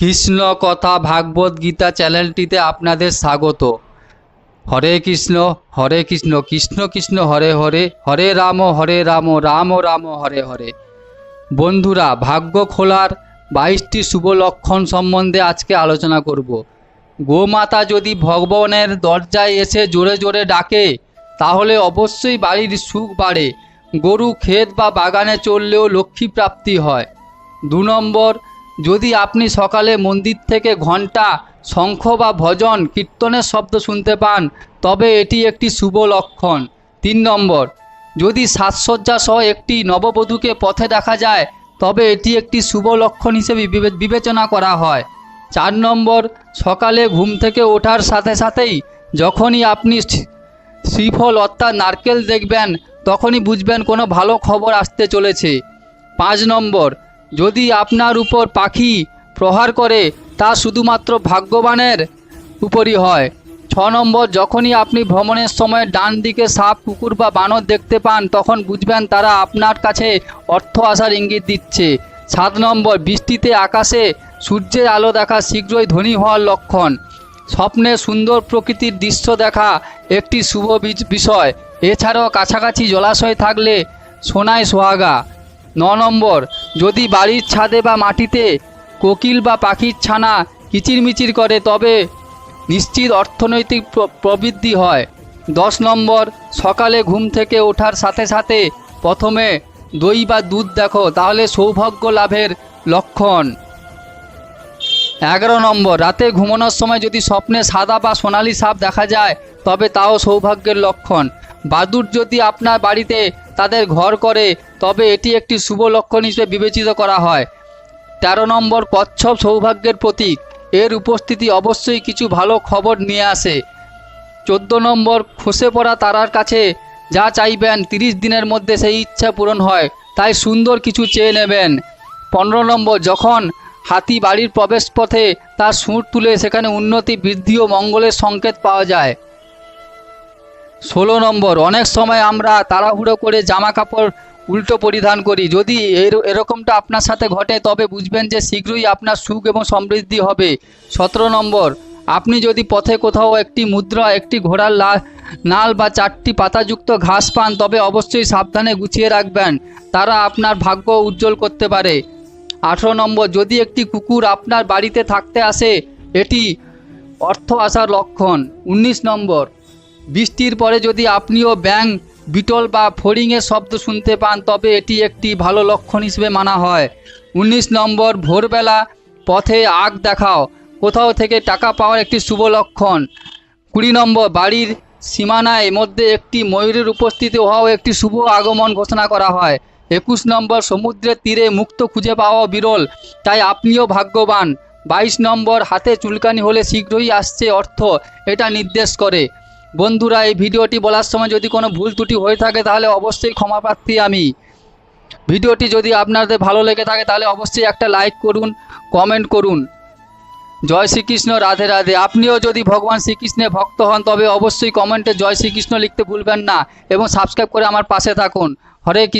কৃষ্ণ কথা ভাগবত গীতা চ্যানেলটিতে আপনাদের স্বাগত। হরে কৃষ্ণ হরে কৃষ্ণ কৃষ্ণ কৃষ্ণ, হরে হরে হরে রাম হরে রাম রাম রাম, হরে হরে। বন্ধুরা, ভাগ্য খোলার বাইশটি শুভ লক্ষণ সম্বন্ধে আজকে আলোচনা করব। গোমাতা যদি ভগবানের দরজায় এসে জোরে জোরে ডাকে, তাহলে অবশ্যই বাড়ির সুখ বাড়ে। গরু, ক্ষেত বা বাগানে চললেও লক্ষ্মী প্রাপ্তি হয়। দু নম্বর যদি আপনি সকালে মন্দির থেকে ঘণ্টা, শঙ্খ বা ভজন, কীর্তনের শব্দ শুনতে পান, তবে এটি একটি শুভ লক্ষণ। তিন নম্বর, যদি সাজসজ্জা সহ একটি নববধূকে পথে দেখা যায়, তবে এটি একটি শুভ লক্ষণ হিসেবে বিবেচনা করা হয়। চার নম্বর, সকালে ঘুম থেকে ওঠার সাথে সাথেই যখনই আপনি শ্রীফল অর্থাৎ নারকেল দেখবেন, তখনই বুঝবেন কোনো ভালো খবর আসতে চলেছে। পাঁচ নম্বর যদি আপনার উপর পাখি প্রহার করে, তা শুধুমাত্র ভাগ্যবানের উপরই হয়। ছ নম্বর, যখনই আপনি ভ্রমণের সময় ডান দিকে সাপ, কুকুর বা বানর দেখতে পান, তখন বুঝবেন তারা আপনার কাছে অর্থ আসার ইঙ্গিত দিচ্ছে। সাত নম্বর, বৃষ্টিতে আকাশে সূর্যের আলো দেখা শীঘ্রই ধনী হওয়ার লক্ষণ। স্বপ্নে সুন্দর প্রকৃতির দৃশ্য দেখা একটি শুভ বিষয়। এছাড়াও কাছাকাছি জলাশয় থাকলে সোনায় সোহাগা। ন নম্বর, যদি বাড়ির ছাদে বা মাটিতে কোকিল বা পাখির ছানা কিচিরমিচির করে, তবে নিশ্চিত অর্থনৈতিক প্রবৃদ্ধি হয়। দশ নম্বর, সকালে ঘুম থেকে ওঠার সাথে সাথে প্রথমে দই বা দুধ দেখো, তাহলে সৌভাগ্য লাভের লক্ষণ। এগারো নম্বর, রাতে ঘুমানোর সময় যদি স্বপ্নে সাদা বা সোনালি সাপ দেখা যায়, তবে তাও সৌভাগ্যের লক্ষণ। বাদুর যদি আপনার বাড়িতে তাদের ঘর করে তবে এটি একটি শুভ লক্ষণ হিসেবে বিবেচিত করা হয়। তেরো নম্বর কচ্ছপ সৌভাগ্যের প্রতীক। এর উপস্থিতি অবশ্যই কিছু ভালো খবর নিয়ে আসে। চোদ্দ নম্বর, খসে পড়া তারার কাছে যা চাইবেন, তিরিশ দিনের মধ্যে সেই ইচ্ছা পূরণ হয়, তাই সুন্দর কিছু চেয়ে নেবেন। পনেরো নম্বর, যখন হাতি বাড়ির প্রবেশপথে তার সুর তুলে সেখানে উন্নতি, বৃদ্ধি ও মঙ্গলের সংকেত পাওয়া যায়। ষোলো নম্বর, অনেক সময় আমরা তাড়াহুড়ো করে জামা কাপড় উল্টো পরিধান করি। যদি এর- এরকমটা আপনার সাথে ঘটে, তবে বুঝবেন যে শীঘ্রই আপনার সুখ এবং সমৃদ্ধি হবে। সতেরো নম্বর, আপনি যদি পথে কোথাও একটি মুদ্রা, একটি ঘোড়ার নাল বা চারটি পাতাযুক্ত ঘাস পান, তবে অবশ্যই সাবধানে গুছিয়ে রাখবেন। তারা আপনার ভাগ্য উজ্জ্বল করতে পারে। আঠেরো নম্বর, যদি একটি কুকুর আপনার বাড়িতে থাকতে আসে, এটি অর্থ আসার লক্ষণ। উনিশ নম্বর, বৃষ্টির পরে যদি আপনিও ব্যাং বিটল বা ফড়িংয়ের শব্দ শুনতে পান, তবে এটি একটি ভালো লক্ষণ হিসেবে মানা হয়। উনিশ নম্বর, ভোরবেলা পথে আগ দেখাও। কোথাও থেকে টাকা পাওয়ার একটি শুভ লক্ষণ। কুড়ি নম্বর, বাড়ির সীমানায় মধ্যে একটি ময়ূরের উপস্থিতি হওয়াও একটি শুভ আগমন ঘোষণা করা হয়। একুশ নম্বর, সমুদ্রের তীরে মুক্ত খুঁজে পাওয়া বিরল, তাই আপনিও ভাগ্যবান। বাইশ নম্বর, হাতে চুলকানি হলে শীঘ্রই আসছে অর্থ, এটা নির্দেশ করে। বন্ধুরা, এই ভিডিওটি বলার সময় যদি কোনো ভুল ত্রুটি হয়ে থাকে, তাহলে অবশ্যই ক্ষমা প্রার্থী আমি। ভিডিওটি যদি আপনাদের ভালো লেগে থাকে, তাহলে অবশ্যই একটা লাইক করুন, কমেন্ট করুন। জয় শ্রীকৃষ্ণ, রাধে রাধে। আপনিও যদি ভগবান শ্রীকৃষ্ণের ভক্ত হন, তবে অবশ্যই কমেন্টে জয় শ্রীকৃষ্ণ লিখতে ভুলবেন না এবং সাবস্ক্রাইব করে আমার পাশে থাকুন। হরে কৃষ্ণ।